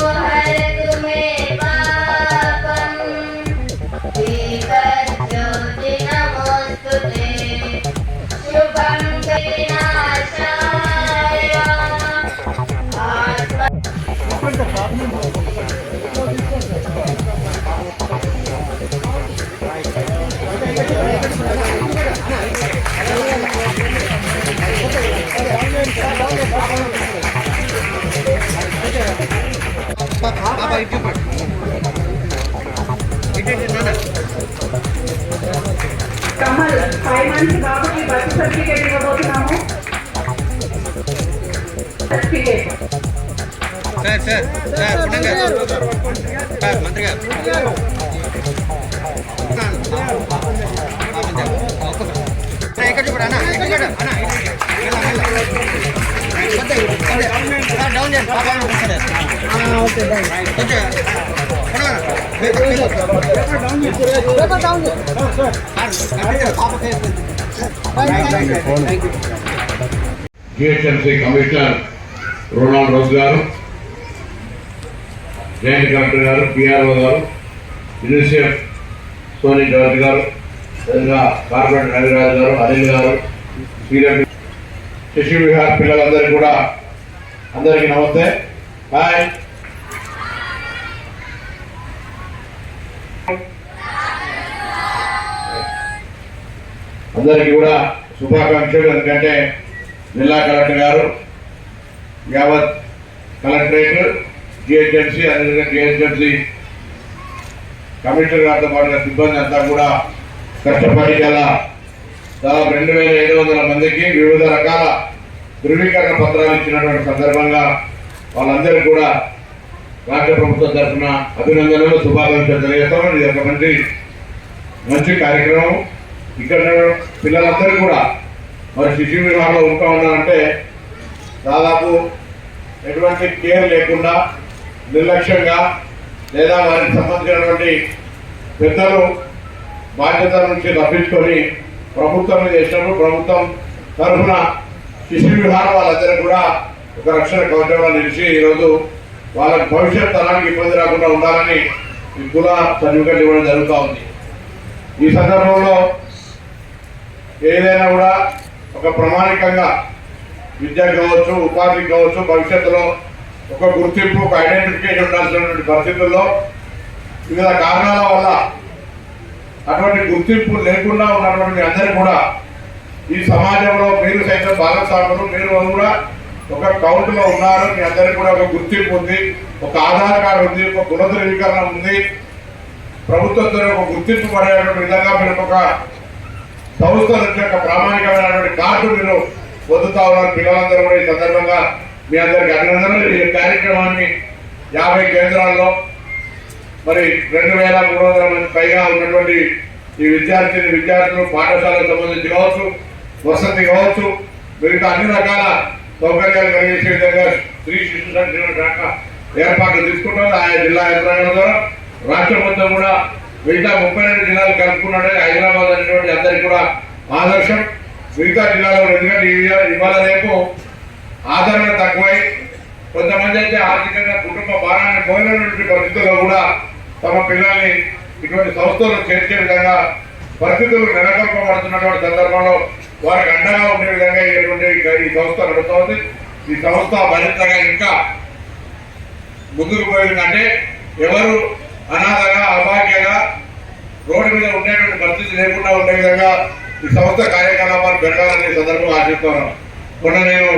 Yeah. Kamal five months బాబుకి birth certificate ఇవ్వబోతున్నాము certificate sir sir sir పుణ్యం గారు సార్ మంత్రి గారు అన్న, ఇక్కడ చూడు అన్న ఇక్కడ చూడు అన్న ఇక్కడ చూడు. మెల్ల, మెల్ల. కొద్ది, కొద్ది. సార్, డౌన్ చేయండి పాప జిహెచ్ఎంసీ కమిషనర్ రోనాల్డ్ రోజ్ గారు జాయింట్ కలెక్టర్ గారు పిఆర్ఓ గారు యూనిసెఫ్ సోనీ జార్జ్ గారు విధంగా కార్పొరేటర్ రవిరాజు గారు అనిల్ గారు సీరియల్ శశి విహార్ పిల్లలందరికీ కూడా అందరికీ నమస్తే. హాయ్ అందరికీ కూడా శుభాకాంక్షలు. ఎందుకంటే జిల్లా కలెక్టర్ గారు యావత్ కలెక్టరేట్ జిహెచ్ఎంసీ అదేవిధంగా జిహెచ్ఎంసీ కమిషనర్ గారితో పాటుగా సిబ్బంది అంతా కూడా కష్టపడి గల దాదాపు రెండు వేల ఐదు వందల మందికి వివిధ రకాల ధృవీకరణ పత్రాలు ఇచ్చినటువంటి సందర్భంగా వాళ్ళందరూ కూడా రాష్ట్ర ప్రభుత్వం తరఫున అభినందనలు శుభాకాంక్షలు తెలియజేస్తాను ఇది ఒక మంచి మంచి కార్యక్రమం. ఇక్కడ పిల్లలందరూ కూడా మరి శిశు వివాహంలో ఉంటా ఉన్నారంటే దాదాపు ఎటువంటి కేర్ లేకుండా నిర్లక్ష్యంగా లేదా వారికి సంబంధించినటువంటి పెద్దలు బాధ్యత నుంచి తప్పించుకొని ప్రభుత్వం చేసినప్పుడు ప్రభుత్వం తరఫున శిశు విహారం వాళ్ళందరూ కూడా ఒక రక్షణ కవచంగా నిలిచి ఈరోజు వాళ్ళకి భవిష్యత్ తరానికి ఇబ్బంది రాకుండా ఉండాలని ఈ కుల సర్టిఫికెట్ ఇవ్వడం జరుగుతూ ఉంది. ఈ సందర్భంలో ఏదైనా కూడా ఒక ప్రామాణికంగా విద్య కావచ్చు ఉపాధి కావచ్చు భవిష్యత్తులో ఒక గుర్తింపు ఒక ఐడెంటిఫికేషన్ ఉండాల్సినటువంటి పరిస్థితుల్లో వివిధ కారణాల వల్ల అటువంటి గుర్తింపు లేకుండా ఉన్నటువంటి అందరూ కూడా ఈ సమాజంలో మీరు సైతం భాగస్వాములు మీరు కూడా ఒక కౌంట్లో ఉన్నారు. మీ అందరికి కూడా ఒక గుర్తింపు ఉంది. ఒక ఆధార్ కార్డు ఉంది. ఒక గుణ ధృవీకరణ ఉంది. ప్రభుత్వంతో ఒక గుర్తింపు పడేటువంటి విధంగా మీరు ఒక సంస్థ నుంచి ఒక ప్రామాణికమైనటువంటి కార్డు మీరు పొందుతా ఉన్నారు. పిల్లలందరూ కూడా ఈ సందర్భంగా మీ అందరికి అభినందనలు. ఈ కార్యక్రమాన్ని యాభై కేంద్రాల్లో మరి రెండు వేల మూడు వందల మంది పైగా ఉన్నటువంటి ఈ విద్యార్థిని విద్యార్థులు పాఠశాలకు సంబంధించి కావచ్చు వసతి కావచ్చు మిగతా అన్ని రకాల సౌకర్యాలు కలిగించే విధంగా స్త్రీ శిశు సంక్షేమ శాఖ ఏర్పాట్లు తీసుకుంటుంది. ఆయా జిల్లా యంత్రాంగం ద్వారా రాష్ట్ర మొత్తం కూడా మిగతా ముప్పై రెండు జిల్లాలు కలుపుకున్నాడే హైదరాబాద్ అనేటువంటి అందరికీ కూడా ఆదర్శం. మిగతా జిల్లాలో ఎందుకంటే ఇవాళ రేపు ఆదరణ తక్కువై కొంతమంది అయితే ఆర్థికంగా కుటుంబ భారాన్ని పోయినటువంటి పరిస్థితుల్లో కూడా తమ పిల్లల్ని ఇటువంటి సంస్థలు చేర్చే విధంగా పరిస్థితులు నెలకొల్పబడుతున్నటువంటి సందర్భంలో వారికి అండగా ఉండే విధంగా ఇటువంటి ఈ సంస్థ నడుస్తోంది ఈ సంస్థ మరింతగా ఇంకా ముందుకు పోయిందంటే ఎవరు అనాథగా అభాగ్యగా రోడ్డు మీద ఉండేటువంటి పరిస్థితి లేకుండా ఉండే విధంగా ఈ సంస్థ కార్యకలాపాలు పెట్టాలని ఈ సందర్భంగా ఆశిస్తున్నాను. మొన్న నేను